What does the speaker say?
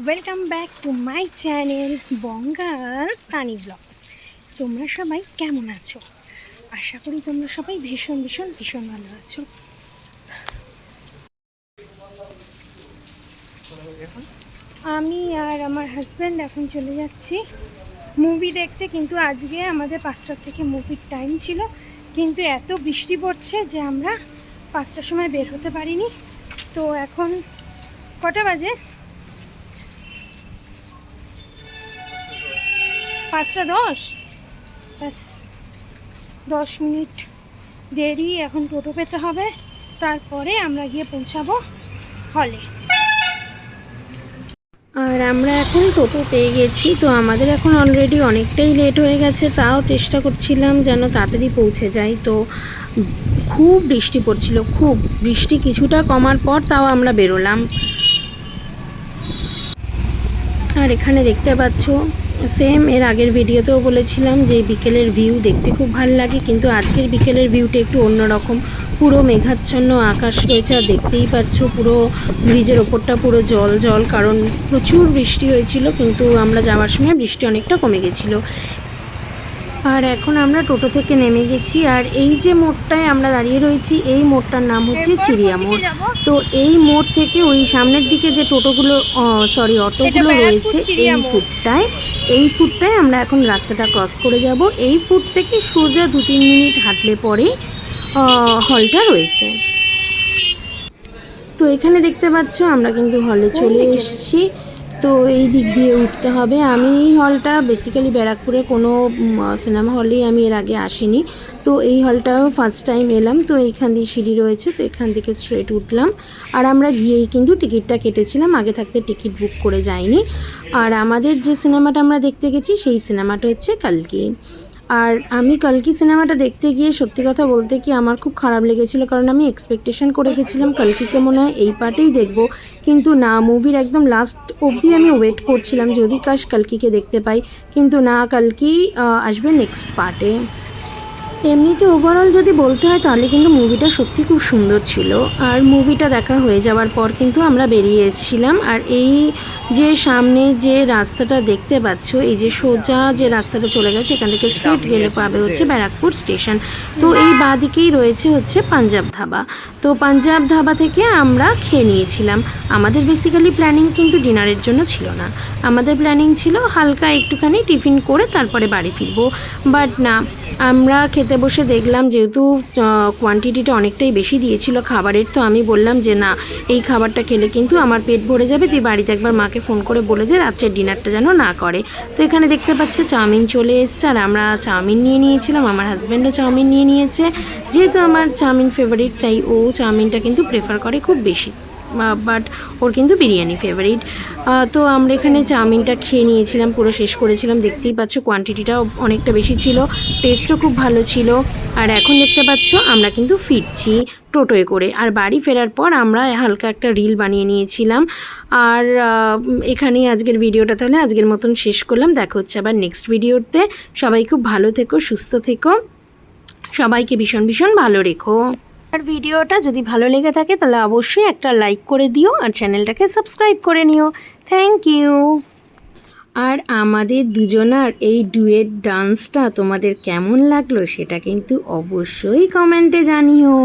Welcome back to my channel Bangal Tani blogs তোমরা সবাই কেমন আছো? আশা করি তোমরা সবাই ভীষণ ভীষণ ভীষণ ভালো আছো। আমি আর আমার হাজব্যান্ড এখন চলে যাচ্ছি। মুভি দেখতে, কিন্তু আজকে আমাদের পাঁচটার থেকে মুভির টাইম ছিল। কিন্তু এত বৃষ্টি পড়ছে যে আমরা পাঁচটার সময় বের হতে পারিনি। তো এখন কটা বাজে? পাঁচটা দশ? ব্যাস, দশ মিনিট দেরি, এখন টোটো পেতে হবে। তারপরে আমরা গিয়ে পৌঁছাবো হলে। আর আমরা এখন টোটো পেয়ে গেছি, তো আমাদের এখন অলরেডি অনেকটাই লেট হয়ে গেছে, তাও চেষ্টা করছিলাম যেন তাড়াতাড়ি পৌঁছে যাই। তো খুব বৃষ্টি পড়ছিল, খুব বৃষ্টি কিছুটা কমার পর তাও আমরা বেরোলাম। আর এখানে দেখতে পাচ্ছ সেম এর আগের ভিডিওতেও বলেছিলাম যে বিকেলের ভিউ দেখতে খুব ভালো লাগে, কিন্তু আজকের বিকেলের ভিউটা একটু অন্যরকম পুরো মেঘাচ্ছন্ন আকাশ রয়েছে, আর দেখতেই পাচ্ছ পুরো ব্রিজের ওপরটা পুরো জল জল, কারণ প্রচুর বৃষ্টি হয়েছিল, কিন্তু আমরা যাওয়ার সময় বৃষ্টি অনেকটা কমে গেছিল। আর এখন আমরা টোটো থেকে নেমে গেছি আর এই যে মোড়টায় আমরা দাঁড়িয়ে রয়েছি এই মোড়টার নাম হচ্ছে চিড়িয়া মোড় তো এই মোড় থেকে ওই সামনের দিকে যে টোটোগুলো সরি অটোগুলো রয়েছে এই ফুটটায় এই ফুটটায় আমরা এখন রাস্তাটা ক্রস করে যাব। এই ফুট থেকে সোজা দু তিন মিনিট হাঁটলে পরে হলটা রয়েছে। তো এখানে দেখতে পাচ্ছ আমরা কিন্তু হলে চলে এসেছি। তো এই দিক দিয়ে উঠতে হবে। আমি এই হলটা বেসিক্যালি ব্যারাকপুরে কোনো সিনেমা হলেই আমি এর আগে আসিনি। তো এই হলটাও ফার্স্ট টাইম এলাম। তো এইখান দিয়ে সিঁড়ি রয়েছে। তো এখান থেকে স্ট্রেট উঠলাম। আর আমরা গিয়েই কিন্তু টিকিটটা কেটেছিলাম। আগে থাকতে টিকিট বুক করে যাইনি। আর আমাদের যে সিনেমাটা আমরা দেখতে গেছি, সেই সিনেমাটা হচ্ছে কালকি। আর আমি কালকি সিনেমাটা দেখতে গিয়ে সত্যি কথা বলতে কি আমার খুব খারাপ লেগেছিল, কারণ আমি এক্সপেকটেশন করে গেছিলাম কালকিকে মনে হয় এই পার্টেই দেখব। কিন্তু না মুভির একদম লাস্ট অবধি আমি ওয়েট করছিলাম যদি কাশ কালকিকে দেখতে পাই। কিন্তু না, কালকি আসবে নেক্সট পার্টে এমনিতে ওভারঅল যদি বলতে হয়, তাহলে কিন্তু মুভিটা সত্যি খুব সুন্দর ছিল। আর মুভিটা দেখা হয়ে যাওয়ার পর কিন্তু আমরা বেরিয়ে এসেছিলাম। আর এই যে সামনে যে রাস্তাটা দেখতে পাচ্ছ এই যে সোজা যে রাস্তাটা চলে গেছে এখান থেকে স্ট্রেট গেলে পাবে হচ্ছে ব্যারাকপুর স্টেশন তো এই বাঁদিকেই রয়েছে হচ্ছে পাঞ্জাব ধাবা। তো পাঞ্জাব ধাবা থেকে আমরা খেয়ে নিয়েছিলাম। আমাদের বেসিক্যালি প্ল্যানিং কিন্তু ডিনারের জন্য ছিল না। আমাদের প্ল্যানিং ছিল হালকা একটুখানি টিফিন করে তারপরে বাড়ি ফিরবো। বাট না আমরা খেতে বসে দেখলাম যেহেতু কোয়ান্টিটিটা অনেকটাই বেশি দিয়েছিল খাবারের, তো আমি বললাম যে না, এই খাবারটা খেলে কিন্তু আমার পেট ভরে যাবে। তুই বাড়িতে একবার মাকে ফোন করে বলে দে, রাত্রের ডিনারটা যেন না করে। তো এখানে দেখতে পাচ্ছে চাউমিন চলে এসছে, আর আমরা চাউমিন নিয়ে নিয়েছিলাম, আমার হাজব্যান্ডও চাউমিন নিয়ে নিয়েছে। যেহেতু আমার চাউমিন ফেভারিট তাই ও চাউমিনটা কিন্তু প্রেফার করে খুব বেশি। বাট ওর কিন্তু বিরিয়ানি ফেভারিট তো আমরা এখানে চাউমিনটা খেয়ে নিয়েছিলাম, পুরো শেষ করেছিলাম। দেখতেই পাচ্ছ কোয়ান্টিটিটাও অনেকটা বেশি ছিল টেস্টও খুব ভালো ছিল। আর এখন দেখতে পাচ্ছ আমরা কিন্তু ফিরছি টোটোয় করে। আর বাড়ি ফেরার পর আমরা হালকা একটা রিল বানিয়ে নিয়েছিলাম। আর এখানেই আজকের ভিডিওটা তাহলে আজকের মতন শেষ করলাম। দেখা হচ্ছে আবার নেক্সট ভিডিওতে সবাই খুব ভালো থেকো, সুস্থ থেকো। সবাইকে ভীষণ ভীষণ ভালো রেখো। আর ভিডিওটা যদি ভালো লেগে থাকে, তাহলে অবশ্যই একটা লাইক করে দিও আর চ্যানেলটাকে সাবস্ক্রাইব করে নিও। থ্যাংক ইউ আর আমাদের দুজনার এই ডুয়েট ডান্সটা তোমাদের কেমন লাগল, সেটা কিন্তু অবশ্যই কমেন্টে জানিও।